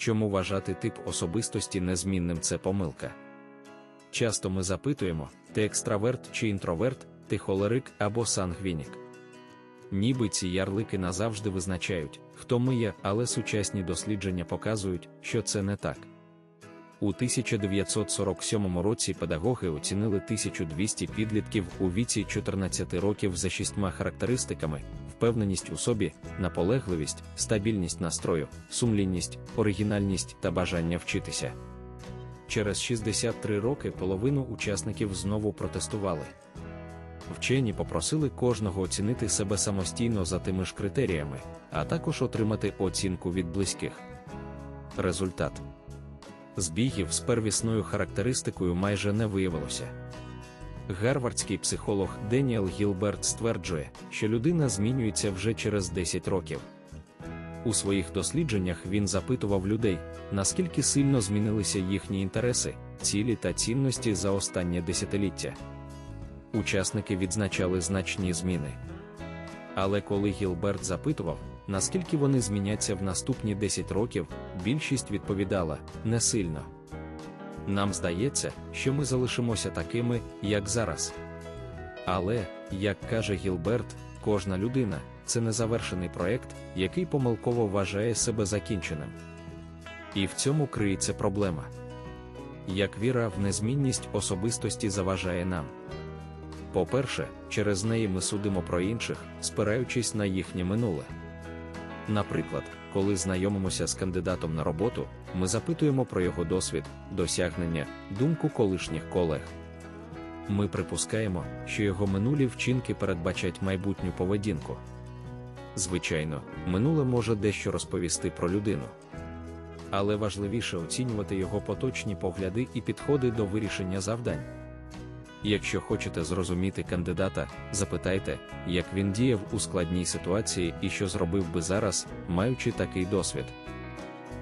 чому вважати тип особистості незмінним це помилка. Часто ми запитуємо, ти екстраверт чи інтроверт, ти холерик або сангвінік. Ніби ці ярлики назавжди визначають, хто ми є, але сучасні дослідження показують, що це не так. У 1947 році педагоги оцінили 1200 підлітків у віці 14 років за шістьма характеристиками: впевненість у собі, наполегливість, стабільність настрою, сумлінність, оригінальність та бажання вчитися. Через 63 роки половину учасників знову протестували. Вчені попросили кожного оцінити себе самостійно за тими ж критеріями, а також отримати оцінку від близьких. Результат збігів з первісною характеристикою майже не виявилося. Гарвардський психолог Деніел Гілберт стверджує, що людина змінюється вже через 10 років. У своїх дослідженнях він запитував людей, наскільки сильно змінилися їхні інтереси, цілі та цінності за останнє десятиліття. Учасники відзначали значні зміни. Але коли Гілберт запитував, наскільки вони зміняться в наступні 10 років, більшість відповідала не сильно. Нам здається, що ми залишимося такими, як зараз. Але, як каже Гілберт, кожна людина це незавершений проект, який помилково вважає себе закінченим. І в цьому криється проблема. Як віра в незмінність особистості заважає нам. По-перше, через неї ми судимо про інших, спираючись на їхнє минуле. Наприклад, коли знайомимося з кандидатом на роботу, ми запитуємо про його досвід, досягнення, думку колишніх колег. Ми припускаємо, що його минулі вчинки передбачать майбутню поведінку. Звичайно, минуле може дещо розповісти про людину. Але важливіше оцінювати його поточні погляди і підходи до вирішення завдань. Якщо хочете зрозуміти кандидата, запитайте, як він діяв у складній ситуації і що зробив би зараз, маючи такий досвід.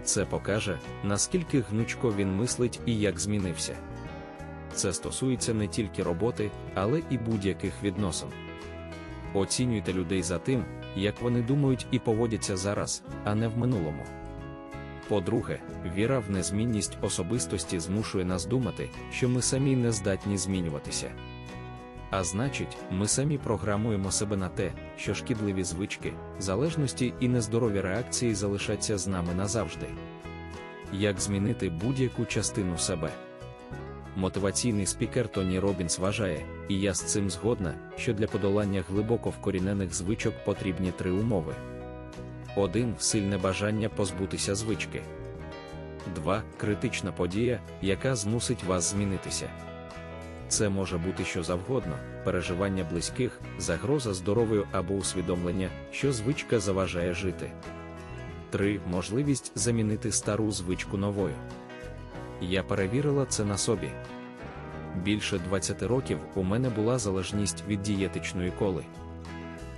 Це покаже, наскільки гнучко він мислить і як змінився. Це стосується не тільки роботи, але і будь-яких відносин. Оцінюйте людей за тим, як вони думають і поводяться зараз, а не в минулому. По-друге, віра в незмінність особистості змушує нас думати, що ми самі не здатні змінюватися. А значить, ми самі програмуємо себе на те, що шкідливі звички, залежності і нездорові реакції залишаться з нами назавжди. Як змінити будь-яку частину себе? Мотиваційний спікер Тоні Робінс вважає, і я з цим згодна, що для подолання глибоко вкорінених звичок потрібні три умови. 1. Сильне бажання позбутися звички. 2. Критична подія, яка змусить вас змінитися. Це може бути що завгодно, переживання близьких, загроза здоров'ю або усвідомлення, що звичка заважає жити. 3. Можливість замінити стару звичку новою. Я перевірила це на собі. Більше 20 років у мене була залежність від дієтичної коли.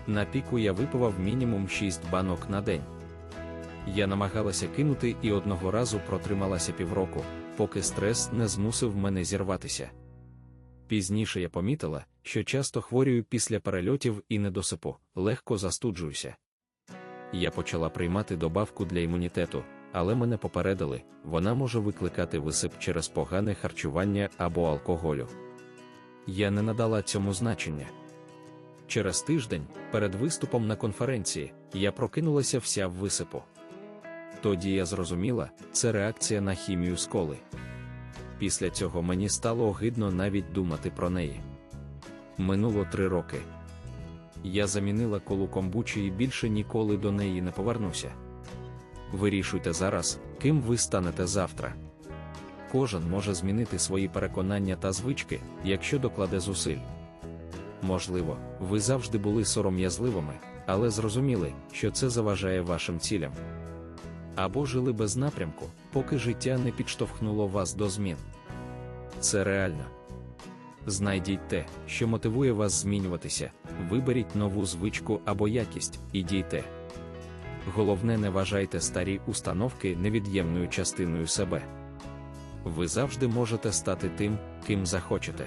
На піку я випивав мінімум 6 банок на день. Я намагалася кинути і одного разу протрималася півроку, поки стрес не змусив мене зірватися. Пізніше я помітила, що часто хворюю після перельотів і недосипу, легко застуджуюся. Я почала приймати добавку для імунітету, але мене попередили, вона може викликати висип через погане харчування або алкоголю. Я не надала цьому значення. Через тиждень, перед виступом на конференції, я прокинулася вся в висипу. Тоді я зрозуміла, це реакція на хімію сколи. Після цього мені стало огидно навіть думати про неї. Минуло три роки. Я замінила колу комбучі і більше ніколи до неї не повернуся. Вирішуйте зараз, ким ви станете завтра. Кожен може змінити свої переконання та звички, якщо докладе зусиль. Можливо, ви завжди були сором'язливими, але зрозуміли, що це заважає вашим цілям. Або жили без напрямку, поки життя не підштовхнуло вас до змін. Це реально. Знайдіть те, що мотивує вас змінюватися, виберіть нову звичку або якість і дійте. Головне, не вважайте старі установки невід'ємною частиною себе. Ви завжди можете стати тим, ким захочете.